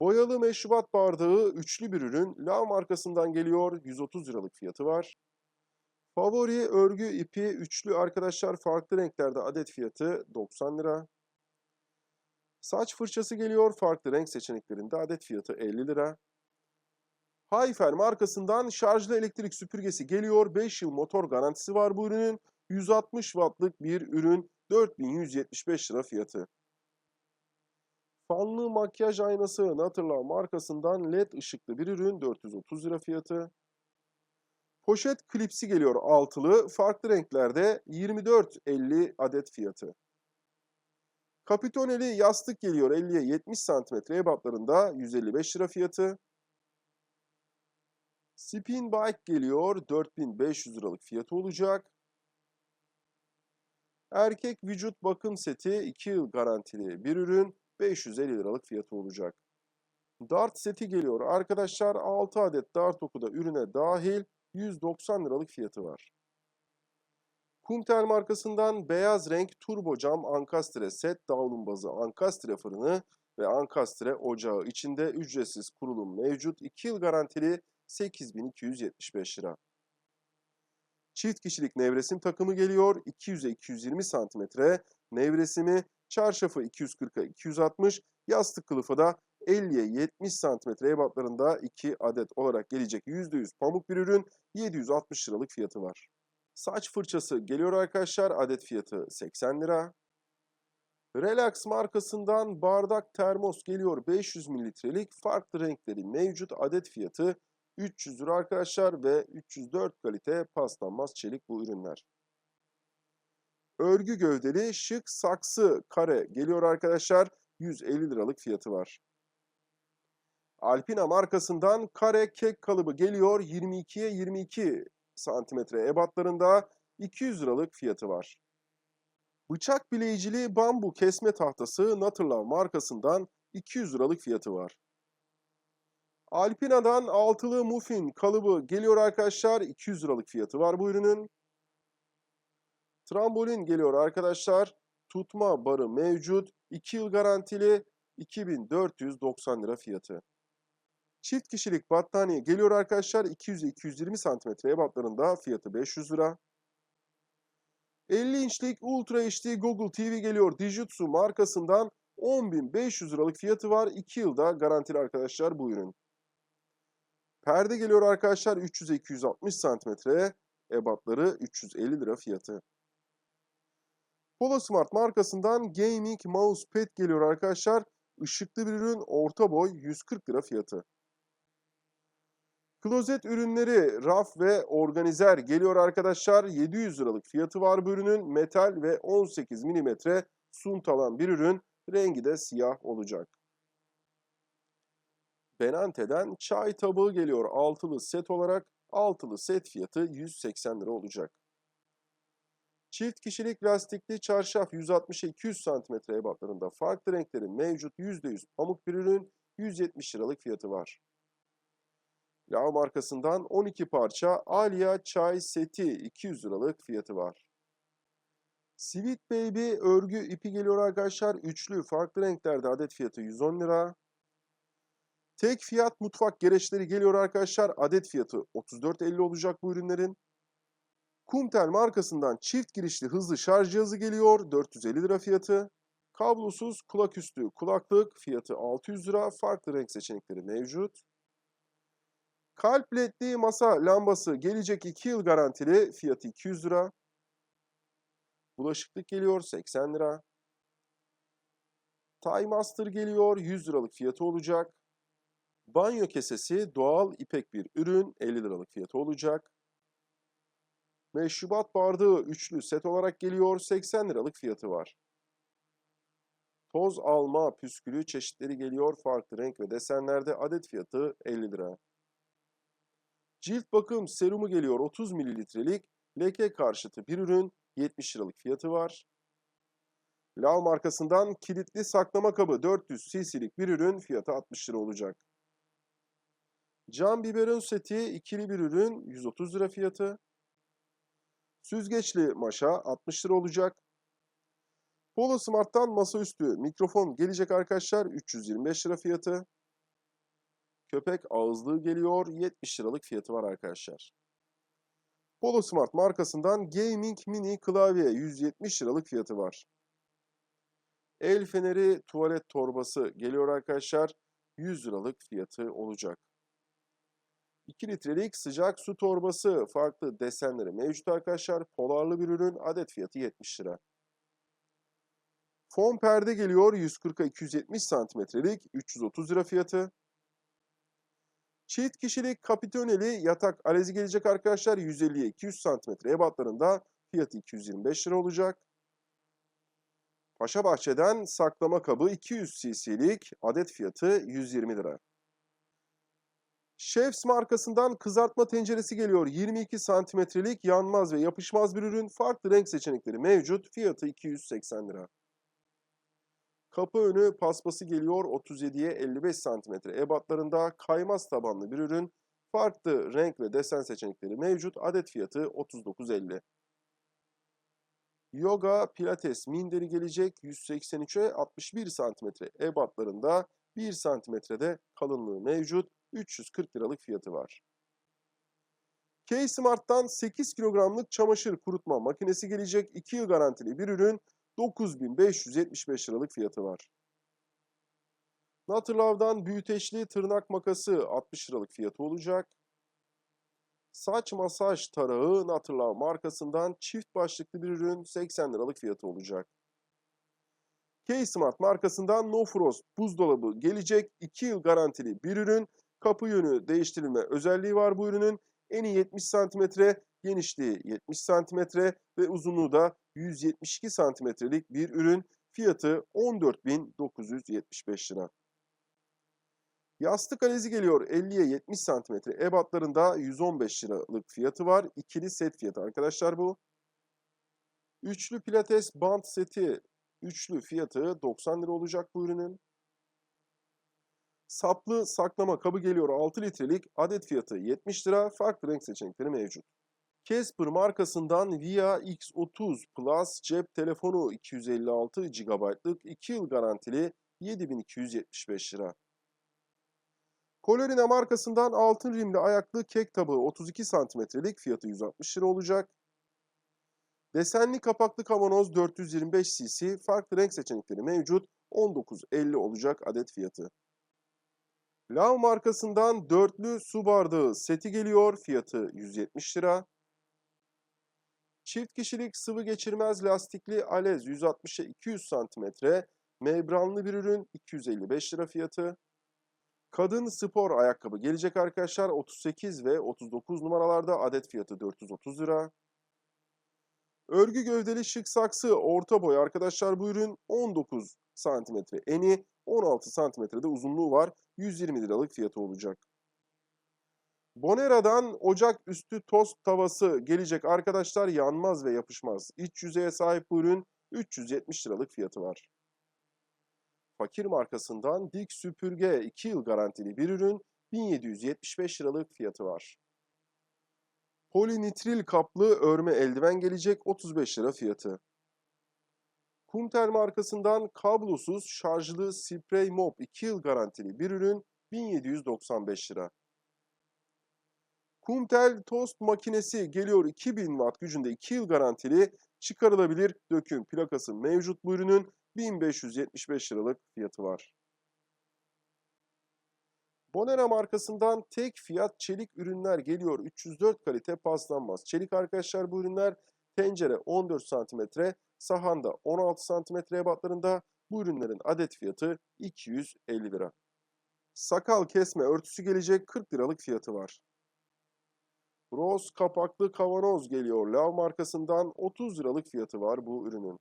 Boyalı meşrubat bardağı üçlü bir ürün. Lav markasından geliyor. 130 liralık fiyatı var. Favori örgü ipi üçlü arkadaşlar farklı renklerde adet fiyatı 90 lira. Saç fırçası geliyor farklı renk seçeneklerinde adet fiyatı 50 lira. Hayfer markasından şarjlı elektrik süpürgesi geliyor. 5 yıl motor garantisi var bu ürünün. 160 wattlık bir ürün 4175 lira fiyatı. Fanlı makyaj aynası Natırla markasından led ışıklı bir ürün 430 lira fiyatı. Poşet klipsi geliyor altılı farklı renklerde 24.50 adet fiyatı. Kapitoneli yastık geliyor 50'ye 70 cm ebatlarında 155 lira fiyatı. Spin Bike geliyor 4500 liralık fiyatı olacak. Erkek vücut bakım seti 2 yıl garantili bir ürün 550 liralık fiyatı olacak. Dart seti geliyor arkadaşlar 6 adet dart oku da ürüne dahil 190 liralık fiyatı var. Kumtel markasından beyaz renk turbo cam ankastre set davlumbazı ankastre fırını ve ankastre ocağı içinde ücretsiz kurulum mevcut 2 yıl garantili 8275 lira. Çift kişilik nevresim takımı geliyor 200'e 220 santimetre nevresimi çarşafı 240'a 260 yastık kılıfı da 50'ye 70 santimetre ebatlarında 2 adet olarak gelecek %100 pamuk bir ürün 760 liralık fiyatı var. Saç fırçası geliyor arkadaşlar adet fiyatı 80 lira. Relax markasından bardak termos geliyor 500 mililitrelik farklı renkleri mevcut adet fiyatı 300 lira arkadaşlar ve 304 kalite paslanmaz çelik bu ürünler. Örgü gövdeli şık saksı kare geliyor arkadaşlar 150 liralık fiyatı var. Alpina markasından kare kek kalıbı geliyor 22'ye 22 santimetre ebatlarında 200 liralık fiyatı var. Bıçak bileyicili bambu kesme tahtası Natırlav markasından 200 liralık fiyatı var. Alpina'dan altılı muffin kalıbı geliyor arkadaşlar 200 liralık fiyatı var bu ürünün. Trambolin geliyor arkadaşlar. Tutma barı mevcut. 2 yıl garantili 2490 lira fiyatı. Çift kişilik battaniye geliyor arkadaşlar. 200-220 santimetre ebatlarında fiyatı 500 lira. 50 inçlik Ultra HD Google TV geliyor. Dijitsu markasından 10.500 liralık fiyatı var. 2 yılda garantili arkadaşlar bu ürün. Perde geliyor arkadaşlar 300'e 260 santimetre ebatları 350 lira fiyatı. Polo Smart markasından Gaming Mousepad geliyor arkadaşlar. Işıklı bir ürün orta boy 140 lira fiyatı. Klozet ürünleri raf ve organizer geliyor arkadaşlar. 700 liralık fiyatı var bu ürünün. Metal ve 18 mm suntalan bir ürün. Rengi de siyah olacak. Benante'den çay tabağı geliyor altılı set olarak. Altılı set fiyatı 180 lira olacak. Çift kişilik lastikli çarşaf 160-200 cm ebatlarında farklı renkleri mevcut %100 pamuk bir ürün 170 liralık fiyatı var. Lav markasından 12 parça Alia çay seti 200 liralık fiyatı var. Sweet Baby örgü ipi geliyor arkadaşlar. Üçlü farklı renklerde adet fiyatı 110 lira. Tek fiyat mutfak gereçleri geliyor arkadaşlar. Adet fiyatı 34.50 olacak bu ürünlerin. Kumtel markasından çift girişli hızlı şarj cihazı geliyor. 450 lira fiyatı. Kablosuz kulaküstü kulaklık fiyatı 600 lira. Farklı renk seçenekleri mevcut. Kalp ledli masa lambası gelecek 2 yıl garantili fiyatı 200 lira. Bulaşıklık geliyor 80 lira. Time Master geliyor 100 liralık fiyatı olacak. Banyo kesesi doğal ipek bir ürün 50 liralık fiyatı olacak. Meşrubat bardağı üçlü set olarak geliyor 80 liralık fiyatı var. Toz alma püskülü çeşitleri geliyor farklı renk ve desenlerde adet fiyatı 50 lira. Cilt bakım serumu geliyor 30 mililitrelik leke karşıtı bir ürün 70 liralık fiyatı var. Lav markasından kilitli saklama kabı 400 cc'lik bir ürün fiyatı 60 lira olacak. Cam biberon seti ikili bir ürün 130 lira fiyatı. Süzgeçli maşa 60 lira olacak. Polo Smart'tan masaüstü mikrofon gelecek arkadaşlar 325 lira fiyatı. köpek ağızlığı geliyor. 70 liralık fiyatı var arkadaşlar. Polo Smart markasından Gaming Mini klavye 170 liralık fiyatı var. El feneri tuvalet torbası geliyor arkadaşlar. 100 liralık fiyatı olacak. 2 litrelik sıcak su torbası farklı desenleri mevcut arkadaşlar. Polarlı bir ürün adet fiyatı 70 lira. Fon perde geliyor 140'a 270 santimetrelik 330 lira fiyatı. Çift kişilik kapitoneli yatak alezi gelecek arkadaşlar 150'ye 200 santimetre ebatlarında fiyatı 225 lira olacak. Paşa Bahçe'den saklama kabı 200 cc'lik adet fiyatı 120 lira. Chefs markasından kızartma tenceresi geliyor. 22 santimetrelik yanmaz ve yapışmaz bir ürün. Farklı renk seçenekleri mevcut. Fiyatı 280 lira. Kapı önü paspası geliyor 37'ye 55 santimetre ebatlarında kaymaz tabanlı bir ürün. Farklı renk ve desen seçenekleri mevcut. Adet fiyatı 39.50. Yoga Pilates minderi gelecek 183'e 61 santimetre ebatlarında 1 santimetrede kalınlığı mevcut. 340 liralık fiyatı var. K-Smart'tan 8 kilogramlık çamaşır kurutma makinesi gelecek 2 yıl garantili bir ürün 9575 liralık fiyatı var. Naturlov'dan büyüteçli tırnak makası 60 liralık fiyatı olacak. Saç masaj tarağı Naturlove markasından çift başlıklı bir ürün 80 liralık fiyatı olacak. K-Smart markasından No Frost buzdolabı gelecek 2 yıl garantili bir ürün. Kapı yönü değiştirilme özelliği var bu ürünün. Eni 70 cm, genişliği 70 cm ve uzunluğu da 172 santimetrelik bir ürün. Fiyatı 14.975 lira. Yastık alezi geliyor 50'ye 70 santimetre ebatlarında 115 liralık fiyatı var. İkili set fiyatı arkadaşlar bu. Üçlü pilates bant seti üçlü fiyatı 90 lira olacak bu ürünün. Saplı saklama kabı geliyor 6 litrelik adet fiyatı 70 lira. Farklı renk seçenekleri mevcut. Casper markasından Via X30 Plus cep telefonu 256 GB'lık 2 yıl garantili 7275 lira. Colorina markasından altın rimli ayaklı kek tabağı 32 santimetrelik fiyatı 160 lira olacak. Desenli kapaklı kavanoz 425 cc farklı renk seçenekleri mevcut 19.50 olacak adet fiyatı. Lav markasından dörtlü su bardağı seti geliyor fiyatı 170 lira. Çift kişilik sıvı geçirmez lastikli alez 160'a 200 santimetre membranlı bir ürün 255 lira fiyatı. Kadın spor ayakkabı gelecek arkadaşlar 38 ve 39 numaralarda adet fiyatı 430 lira. Örgü gövdeli şık saksı orta boy arkadaşlar bu ürün 19 santimetre eni 16 santimetrede uzunluğu var 120 liralık fiyatı olacak. Bonera'dan ocak üstü tost tavası gelecek arkadaşlar yanmaz ve yapışmaz. İç yüzeye sahip bu ürün 370 liralık fiyatı var. Fakir markasından dik süpürge 2 yıl garantili bir ürün 1775 liralık fiyatı var. Polinitril kaplı örme eldiven gelecek 35 lira fiyatı. Kumtel markasından kablosuz şarjlı sprey mop 2 yıl garantili bir ürün 1795 lira. Kumtel tost makinesi geliyor 2000 watt gücünde 2 yıl garantili çıkarılabilir döküm plakası mevcut bu ürünün 1575 liralık fiyatı var. Bonera markasından tek fiyat çelik ürünler geliyor. 304 kalite paslanmaz. Çelik arkadaşlar bu ürünler tencere 14 cm, sahanda 16 cm ebatlarında bu ürünlerin adet fiyatı 250 lira. Sakal kesme örtüsü gelecek 40 liralık fiyatı var. Rose kapaklı kavanoz geliyor. Lav markasından 30 liralık fiyatı var bu ürünün.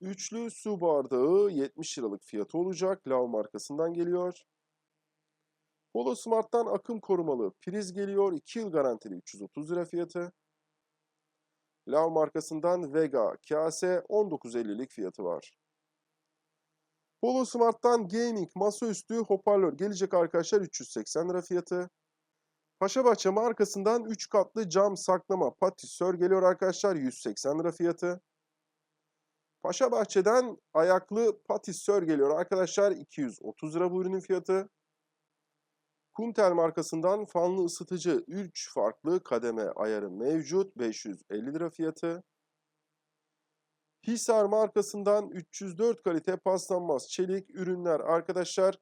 Üçlü su bardağı 70 liralık fiyatı olacak. Lav markasından geliyor. Polo Smart'tan akım korumalı priz geliyor. 2 yıl garantili 330 lira fiyatı. Lav markasından Vega kase 19.50'lik fiyatı var. Polo Smart'tan gaming masaüstü hoparlör gelecek arkadaşlar 380 lira fiyatı. Paşabahçe markasından 3 katlı cam saklama patisör geliyor arkadaşlar 180 lira fiyatı. Paşabahçe'den ayaklı patisör geliyor arkadaşlar 230 lira bu ürünün fiyatı. Kuntel markasından fanlı ısıtıcı 3 farklı kademe ayarı mevcut. 550 lira fiyatı. Hisar markasından 304 kalite paslanmaz çelik ürünler arkadaşlar.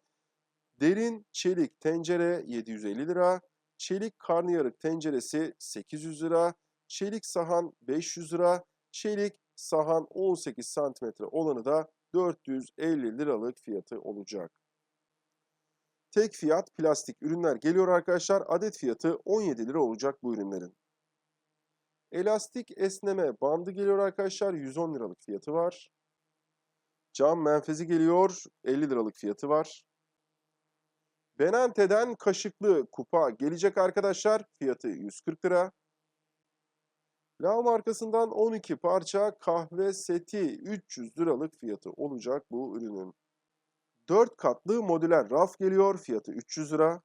Derin çelik tencere 750 lira. Çelik karnıyarık tenceresi 800 lira. Çelik sahan 500 lira. Çelik sahan 18 cm olanı da 450 liralık fiyatı olacak. Tek fiyat plastik ürünler geliyor arkadaşlar. Adet fiyatı 17 lira olacak bu ürünlerin. Elastik esneme bandı geliyor arkadaşlar. 110 liralık fiyatı var. Cam menfezi geliyor. 50 liralık fiyatı var. Benante'den kaşıklı kupa gelecek arkadaşlar. Fiyatı 140 lira. Lav markasından 12 parça kahve seti 300 liralık fiyatı olacak bu ürünün. 4 katlı modüler raf geliyor. Fiyatı 300 lira.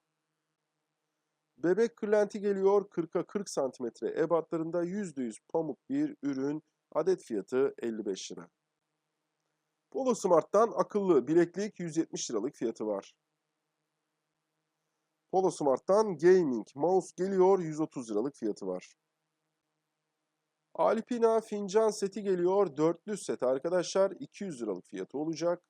Bebek kırlenti geliyor. 40'a 40 santimetre ebatlarında %100 pamuk bir ürün. Adet fiyatı 55 lira. Polo Smart'tan akıllı bileklik 170 liralık fiyatı var. Polo Smart'tan gaming mouse geliyor. 130 liralık fiyatı var. Alpina fincan seti geliyor. Dörtlü set arkadaşlar. 200 liralık fiyatı olacak.